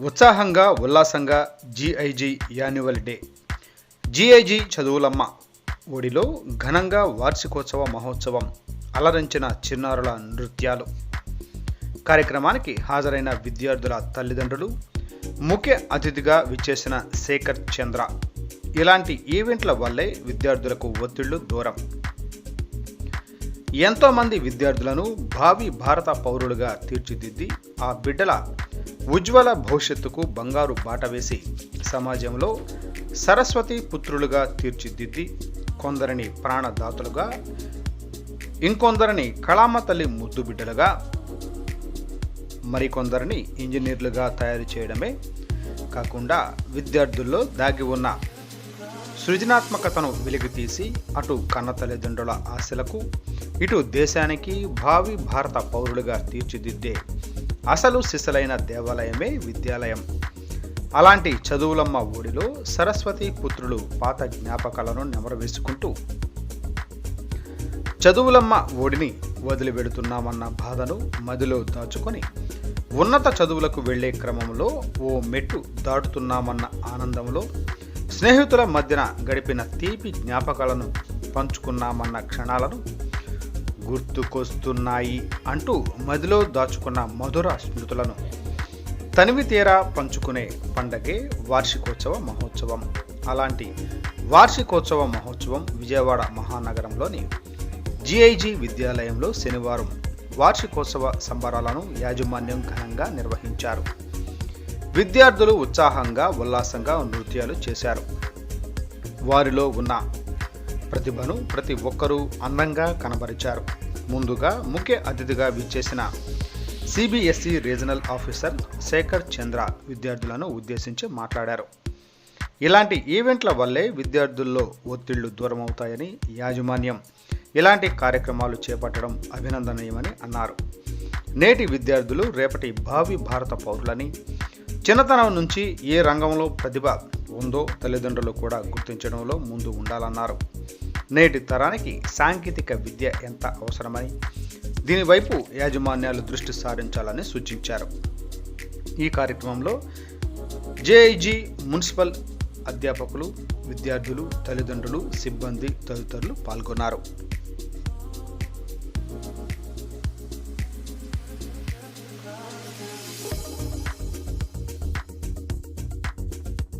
ఉత్సాహంగా ఉల్లాసంగా జీఐజీ annual day. జీఐజీ చదువులమ్మ. ఒడిలో ఘనంగా వార్షికోత్సవ మహోత్సవం అలరించిన చిన్నారుల నృత్యాలు. కార్యక్రమానికి హాజరైన విద్యార్థుల తల్లిదండ్రులు ముఖ్య అతిథిగా విచ్చేసిన శేఖర్ చంద్ర. ఇలాంటి ఈవెంట్ల వల్లే విద్యార్థులకు ఒత్తిళ్ళు దూరం. ఎంతోమంది విద్యార్థులను భావి భారత పౌరులుగా తీర్చిదిద్ది ఆ బిడ్డల ఉజ్వల భవిష్యత్తుకు బంగారు బాట వేసి సమాజంలో సరస్వతి పుత్రులుగా తీర్చిదిద్ది కొందరిని ప్రాణదాతలుగా ఇంకొందరిని కళామ తల్లి ముద్దు బిడ్డలుగా మరికొందరిని ఇంజనీర్లుగా తయారు చేయడమే కాకుండా విద్యార్థుల్లో దాగి ఉన్న సృజనాత్మకతను వెలికితీసి అటు కన్న తల్లిదండ్రుల ఆశలకు ఇటు దేశానికి భావి భారత పౌరులుగా తీర్చిదిద్దే అసలు సిసలైన దేవాలయమే విద్యాలయం. అలాంటి చదువులమ్మ ఊడిలో సరస్వతి పుత్రులు పాత జ్ఞాపకాలను నెమరవేసుకుంటూ చదువులమ్మ ఓడిని వదిలిపెడుతున్నామన్న బాధను మదిలో దాచుకొని ఉన్నత చదువులకు వెళ్ళే క్రమంలో ఓ మెట్టు దాటుతున్నామన్న ఆనందంలో స్నేహితుల మధ్యన గడిపిన తీపి జ్ఞాపకాలను పంచుకున్నామన్న క్షణాలను గుర్తుకొస్తున్నాయి అంటూ మదిలో దాచుకున్న మధుర స్మృతులను. తనివి తీరా పంచుకునే పండగే వార్షికోత్సవ మహోత్సవం. అలాంటి వార్షికోత్సవ మహోత్సవం విజయవాడ మహానగరంలోని జిఐజి విద్యాలయంలో శనివారం వార్షికోత్సవ సంబరాలను యాజమాన్యం ఘనంగా నిర్వహించారు. విద్యార్థులు ఉత్సాహంగా ఉల్లాసంగా నృత్యాలు చేశారు. వారిలో ఉన్న ప్రతిభను ప్రతి ఒక్కరూ అందంగా కనబరిచారు. ముందుగా ముఖ్య అతిథిగా విచ్చేసిన CBSE regional officer Shekhar Chandra విద్యార్థులను ఉద్దేశించి మాట్లాడారు. ఇలాంటి ఈవెంట్ల వల్లే విద్యార్థుల్లో ఒత్తిళ్ళు దూరమవుతాయని యాజమాన్యం ఇలాంటి కార్యక్రమాలు చేపట్టడం అభినందనీయమని అన్నారు. నేటి విద్యార్థులు రేపటి భావి భారత పౌరులని చిన్నతనం నుంచి ఏ రంగంలో ప్రతిభ ఉందో తల్లిదండ్రులు కూడా గుర్తించడంలో ముందు ఉండాలన్నారు. నేటి తరానికి సాంకేతిక విద్య ఎంత అవసరమని? దీనివైపు యాజమాన్యాలు దృష్టి సారించాలని సూచించారు. ఈ కార్యక్రమంలో జేఐజీ మున్సిపల్ అధ్యాపకులు విద్యార్థులు తల్లిదండ్రులు సిబ్బంది తదితరులు పాల్గొన్నారు.